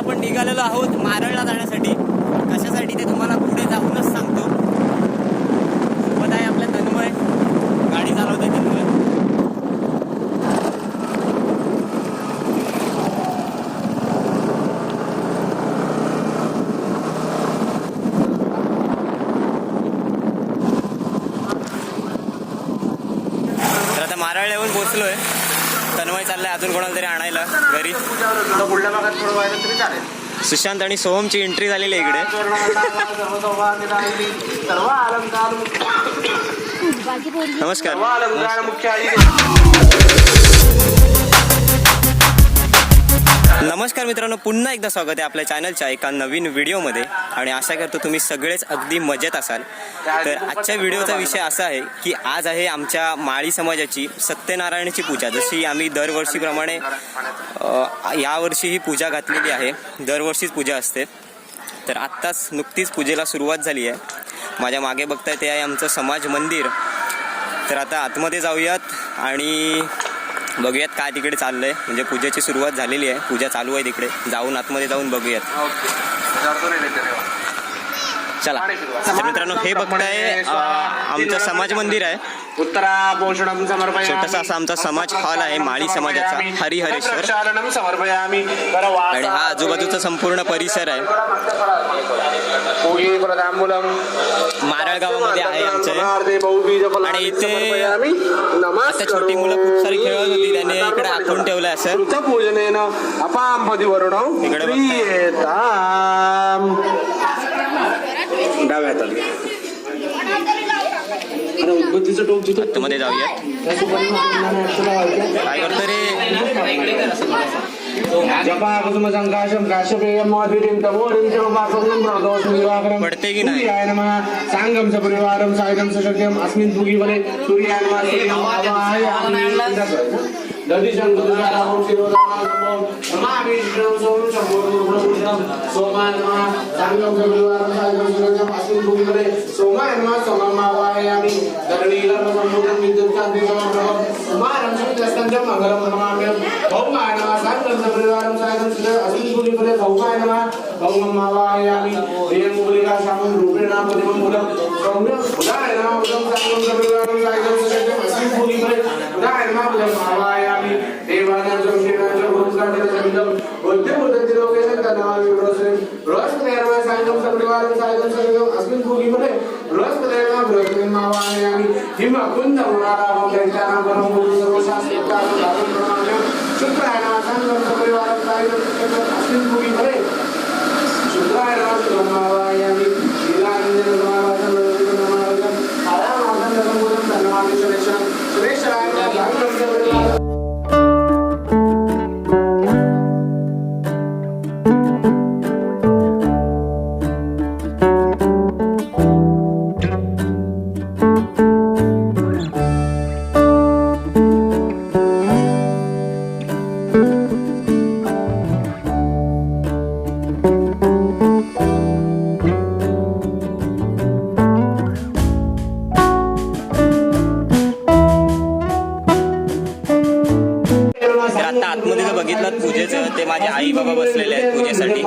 आपण निघालेलो आहोत मारळला जाण्यासाठी. कशासाठी ते तुम्हाला पुढे जाऊनच आहे अजून कोणाला तरी आणायला घरी. पुढल्या भागात थोडं तरी चालेल. सुशांत आणि सोहमची एंट्री झालेली आहे इकडे. नमस्कार. नमस्कार मित्रांनो पुन्हा एकदा स्वागत आहे आपल्या चॅनलच्या एका नवीन व्हिडिओमध्ये आणि आशा करतो तुम्ही सगळेच अगदी मजेत असाल. तर आजच्या व्हिडिओचा विषय असा आहे की आज आहे आमच्या माळी समाजाची सत्यनारायणाची पूजा. जशी आम्ही दरवर्षीप्रमाणे यावर्षी ही पूजा घातलेली आहे. दरवर्षीच पूजा असते. तर आत्ताच नुकतीच पूजेला सुरुवात झाली आहे. माझ्या मागे बघताय ते आहे आमचं समाज मंदिर. तर आता आतमध्ये जाऊयात आणि बघूयात काय तिकडे चाललंय. म्हणजे पूजेची सुरुवात झालेली आहे. पूजा चालू आहे तिकडे. जाऊन आतमध्ये जाऊन बघूयात. चला. तर मित्रांनो हे बघताय आमचं समाज मंदिर आहे. छोटासा असा आमचा समाज हॉल आहे माळी समाजाचा हरिहरेश्वर. आणि हा आजूबाजूचा संपूर्ण परिसर आहे. मारळगावामध्ये आहे आमचं. आणि इथे आता छोटी मुलं खूप सारी खेळत होती त्याने इकडे आखून ठेवलं असं. पूजने इकडे डाव्या हाताने आता जाऊया त्या सुपारीनं आपल्याला नाटकाला लावायचं. काय करतो रे जपा कुसुम की नाही? सूर्याय च परिवारं सायुधं सशक्यम् अस्मिन् भूगिवने सूर्याय नमः सूर्यं भावाय സിന്ധൂങ്കരെ സോമാരമാ സമമാവായ ധരണീകരണ സമ്പൂർണ്ണ വിദ്യുത് കാന്തി സമപ്രഭം കുമാരം ശ്രീദസ്തന്റെ മംഗളം നമാമ്യം ഭൗമാനമാ സാങ്കൽപ്പ പരിവാരം സാധനം ശ്രീ അസിന്ധുലിപുരെ ഭൗമാനമാ ഭൗമമാവായാമി ദേവം കുലികാ ശാമം രൂപേണ പ്രതിമം മൂലം സൗമ്യം ഉദാഹരണം ഉദം സാങ്കൽപ്പ പരിവാരം സാധനം ശ്രീ അസിന്ധുലിപുരെ ഉദാഹരണം ഉദം മാവായാമി ദേവാനം സംശയം च विषयाणां च गुरुस्काण्डेन समिदं बुद्धिमुदतिरोगेन तन्नामि बृहस्पतिं बृहस्पते नमः साङ्गं सपरिवारं सायं सुधम् अस्मिन्पुलिफले बृहस्पते नमः बृहस्पतिं मावायामि हिम आतमध्ये जर बघितलं? पूजेचं ते माझे आई बाबा बसलेले आहेत पूजेसाठी.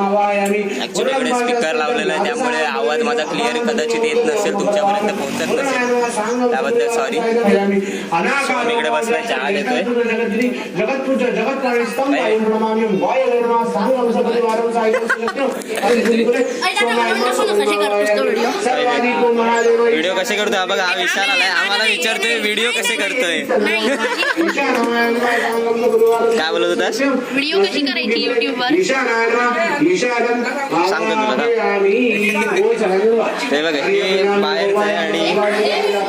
ऍक्च्युली इकडे स्पीकर लावलेला आहे त्यामुळे आवाज माझा क्लिअर कदाचित येत नसेल तुमच्यापर्यंत पोहोचत नसेल. त्याबद्दल सॉरी स्वामी इकडे बसलाय चहा देतोय व्हिडिओ कसे करतोय? बघा हा विशाल आलाय. आम्हाला विचारतोय व्हिडिओ कसे करतोय? काय बोलत होतास व्हिडिओ कशी करायची युट्यूब वर? सांगतो तुला हे. बघा हे बाहेरचं आहे आणि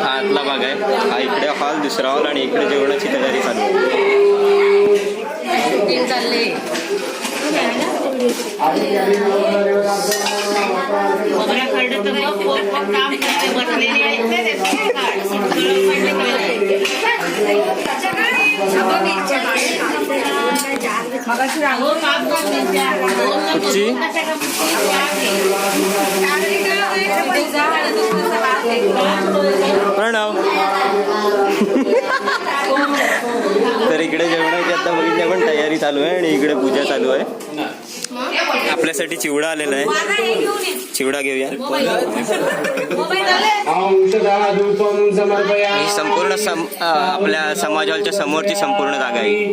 आतला भाग आहे. हा इकडे हॉल दुसरा हॉल आणि इकडे जेवणाची तयारी चालू चालले तर काम करते बसलेले आहेत. कुठची? प्रणव तर इकडे जेवणाची आता बघितल्या पण तयारी चालू आहे आणि इकडे पूजा चालू आहे आपल्यासाठी चिवडा आलेला आहे. चिवडा घेऊया. ही संपूर्ण सम आपल्या समाज हॉलच्या समोरची संपूर्ण जागा आहे.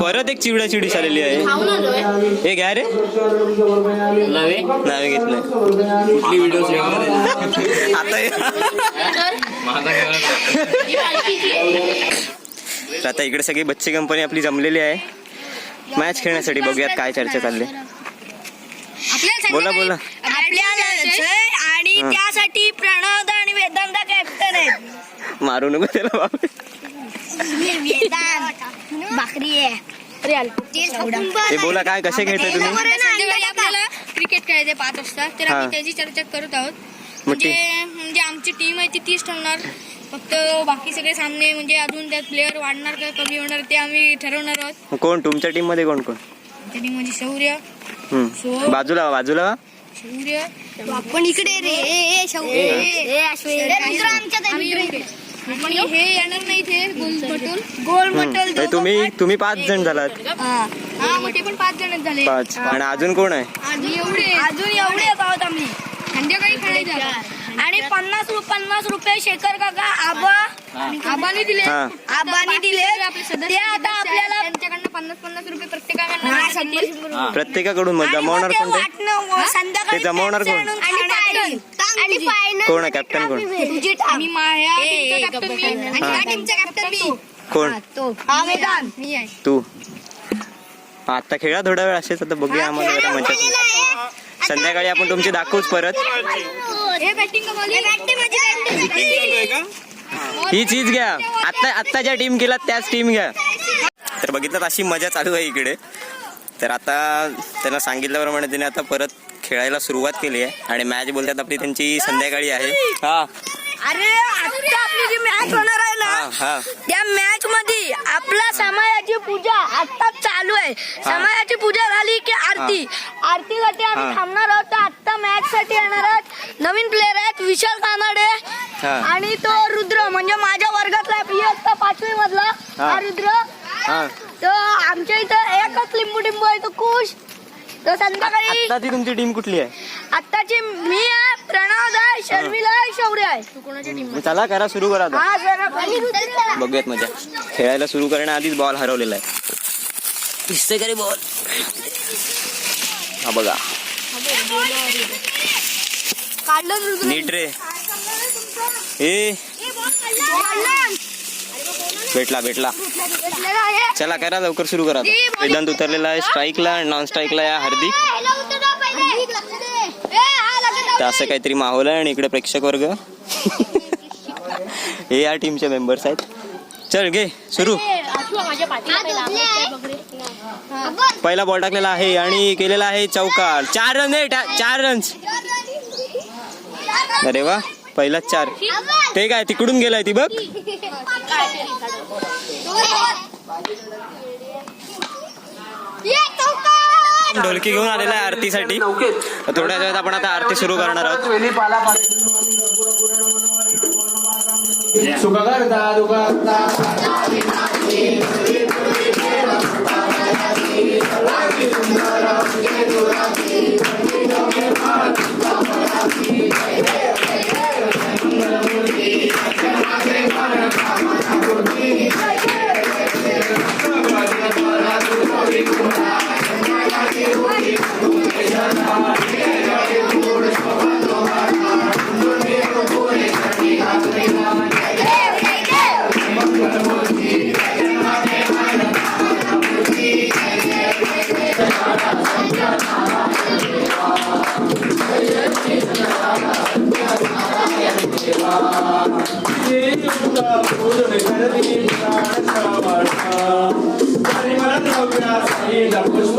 परत एक चिवड्याची डिश आलेली आहे. हे घ्या रे. समर्पयामि. नावे घेतलंय समर्पयामि. आता हे- तर आता इकडे सगळी बच्चे कंपनी आपली जमलेली आहे. मॅच खेळण्यासाठी बघूयात काय चर्चा चालली. बोला बोला. आणि. त्यासाठी प्रणव आणि वेदांत कॅप्टन आहेत. मारू नको त्याला भाकरी आहे. हे बोला काय कसे खेळताय तुम्ही? आपल्याला क्रिकेट खेळायचे पाच वाजता. तर. आम्ही त्याची चर्चा करत आहोत. म्हणजे म्हणजे आमची टीम आहे ती तीच ठरणार फक्त बाकी सगळे सामने म्हणजे अजून त्यात प्लेअर वाढणार का कमी होणार ते आम्ही ठरवणार आहोत. मग कोण? तुमच्या टीममध्ये कोण कोण? टीम म्हणजे शौर्य. हम्म. बाजूला वा, बाजूला वा. शौर्य. आपण इकडे रे ए, ए, ए, ए, अश्विन. आणि हे येणार नाही ते गोल गोल हम्म. बटल तर तुम्ही तुम्ही पाच जण झालात. हा. मग ते पण पाच जणच झाले. पाच. आणि अजून कोण आहे? आणि एवढे. अजून एवढे आहोत आम्ही. संध्याकाळी खेळायचे. आता. आणि पन्नास रु- पन्नास रुपये शेखर काका आबा आबाने दिले. हा. आबाने दिले. ते आता आपल्याला त्यांच्याकडनं पन्नास पन्नास रुपये प्रत्येकाकडनं हा. प्रत्येकाकडून मग जमवणार ते कोण ते जमवणार कोण? आणि कोण आहे कॅप्टन कोण? मी. आणि हा. या टीमचा कोण? वेदांत मी आहे. तू. आता खेळा थोडा वेळ असेच आता बघूया आम्हाला जरा मजा संध्याकाळी आपण तुमची दाखवूच परत. हे बॅटिंग का बॉलिंग हीच हीच घ्या. आत्ता आत्ता ज्या टीम केला त्याच टीम घ्या. तर बघितलं अशी मजा चालू आहे इकडे. तर आता त्यांना सांगितल्याप्रमाणे त्याने आता परत खेळायला सुरुवात केली आहे. आणि मॅच बोलतात आपली त्यांची संध्याकाळी आहे. हा. अरे आता आपली जी मॅच होणार आहे ना त्या मॅच मध्ये आपल्या समाजाची पूजा आता चालू आहे. समाजाची पूजा झाली की आरती. आरतीसाठी आम्ही. थांबणार आहोत. आता मॅच साठी येणार आहोत नवीन प्लेअर आहेत विशाल कानाडे. आणि तो रुद्र म्हणजे माझ्या वर्गातला इयत्ता पाचवी मधला हा. रुद्र. तो आमच्या इथं एकच लिंबू टिंबू आहे तो खुश तो संध्याकाळी आत्ता ती तुमची टीम कुठली आहे? आत्ताची मी आहे प्रणव आहे शर्मिला आहे शौर्य आहे. मग चला करा सुरू करा आता. हा जरा बघूयात मजा. खेळायला सुरू करण्याआधीच बॉल हरवलेला आहे. दिसतंय का रे बॉल हा बघा. काढलं रुद्र नीट रे. ए. भेटला भेटला. चला करा लवकर सुरू करा. वेदांत उतरलेला आहे स्ट्राईकला नॉन स्ट्राईकला या हार्दिक. तर असं काहीतरी माहोल आहे आणि इकडे प्रेक्षक वर्ग. हे या टीमचे मेंबर्स आहेत. चल घे सुरू. पहिला बॉल. टाकलेला आहे आणि केलेला आहे चौकार. चार रन आहे चार रन्स अरे वा पहिलाच चार. ते काय तिकडून गेलाय ती बघ. ढोलकी घेऊन आलेला आहे आरतीसाठी. थोड्या वेळात आपण आता आरती सुरू करणार आहोत. పుష్ప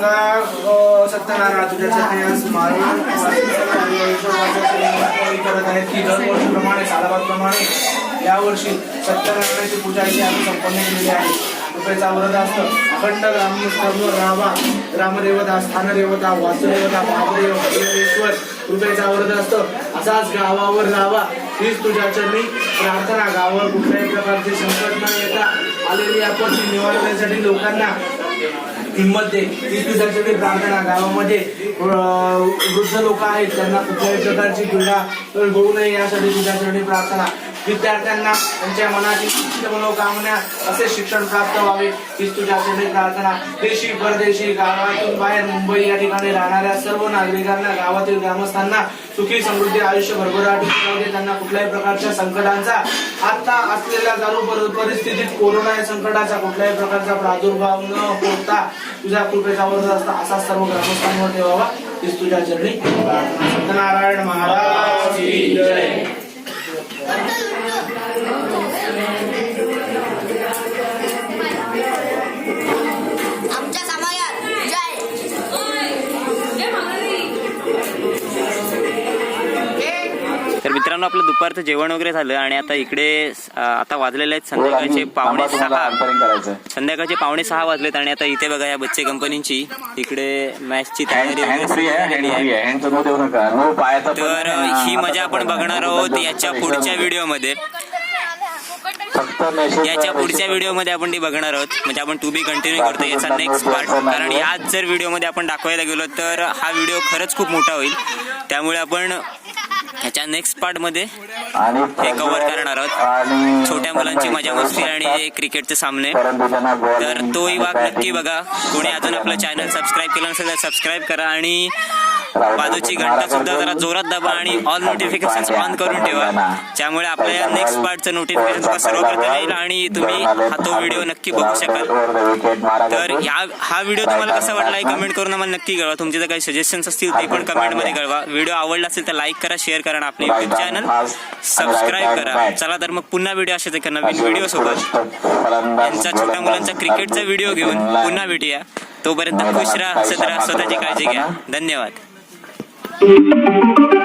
सांगा हो, सत्यनारायण तुझ्या चरणी मारून करत आहेत की दरवर्षीप्रमाणे सालाबादप्रमाणे यावर्षी सत्यनारायणाची पूजा ही आम्ही संपन्न केलेली आहे. कृपेचा वरद असतं अखंड ग्राम सर्व राहावा ग्रामदेवता स्थानदेवता वासुदेवता महादेव हरिहरेश्वर कृपेचा वरद असतं असाच गावावर राहावा हीच तुझ्या चरणी. प्रार्थना गावावर कुठल्याही प्रकारचे संकट न येता आलेली आपत्ती निवारण्यासाठी लोकांना हिंमत दे. ही तुझ्यासाठी प्रार्थना गावामध्ये वृद्ध लोक आहेत त्यांना कुठल्याही प्रकारची क्रीडा होऊ नये यासाठी तुझ्यासाठी प्रार्थना विद्यार्थ्यांना त्यांच्या मनातील इच्छित मनोकामना असे शिक्षण प्राप्त व्हावे. हीच तुझ्यासाठी प्रार्थना. देशी परदेशी गावातून बाहेर मुंबई या ठिकाणी राहणाऱ्या सर्व नागरिकांना गावातील ग्रामस्थांना सुखी समृद्धी आयुष्य भरभराट त्यांना कुठल्याही प्रकारच्या संकटांचा आता असलेल्या चालू पर- परिस्थितीत कोरोना या संकटाचा कुठल्याही प्रकारचा प्रादुर्भाव न होता तुझ्या कृपेचा वरद असता असा सर्व ग्रामस्थांवर ठेवावा. तीच तुझ्या चरणी सत्यनारायण महाराज मित्रांनो आपलं दुपारचं जेवण वगैरे झालं आणि आता इकडे आता वाजलेले आहेत संध्याकाळचे पावणे सहा. संध्याकाळचे पावणे सहा वाजलेत आणि आता इथे बघा या बच्चे कंपनीची. इकडे मॅचची तयारी तर ही मजा आपण. बघणार आहोत याच्या पुढच्या व्हिडिओमध्ये. फक्त मेसेज याच्या पुढच्या व्हिडिओमध्ये आपण ती बघणार आहोत. म्हणजे आपण टू बी कंटिन्यू करतो याचा नेक्स्ट पार्ट कारण याच जर व्हिडिओमध्ये आपण दाखवायला गेलो तर हा व्हिडिओ खरंच खूप मोठा होईल. त्यामुळे आपण ह्याच्या नेक्स्ट पार्टमध्ये आणि हे कव्हर करणार आहोत. छोट्या मुलांची मजा मस्ती आणि क्रिकेटचे सामने. तर तोही आणि नक्की बघा. कोणी अजून आपलं चॅनल सबस्क्राईब केलं नसेल तर सबस्क्राईब करा आणि बाजूची घंटा सुद्धा जरा जोरात दाबा आणि ऑल नोटिफिकेशन ऑन करून ठेवा. त्यामुळे आपल्या नेक्स्ट पार्टचं नोटिफिकेशन करता येईल आणि तुम्ही हा तो व्हिडिओ नक्की बघू शकाल. तर या हा व्हिडिओ तुम्हाला कसा वाटला हे कमेंट करून आम्हाला नक्की कळवा. तुमचे जर काही सजेशन्स असतील ते पण कमेंटमध्ये कळवा. व्हिडिओ आवडला असेल तर लाईक करा शेअर करा आणि आपले युट्यूब चॅनल सबस्क्राईब करा. चला तर मग पुन्हा व्हिडिओ असेच एका नवीन व्हिडिओ सोबत. यांचा छोट्या मुलांचा क्रिकेटचा व्हिडिओ घेऊन पुन्हा भेटूया. तोपर्यंत खुश राहा हसत राहा स्वतःची काळजी घ्या. धन्यवाद. thank you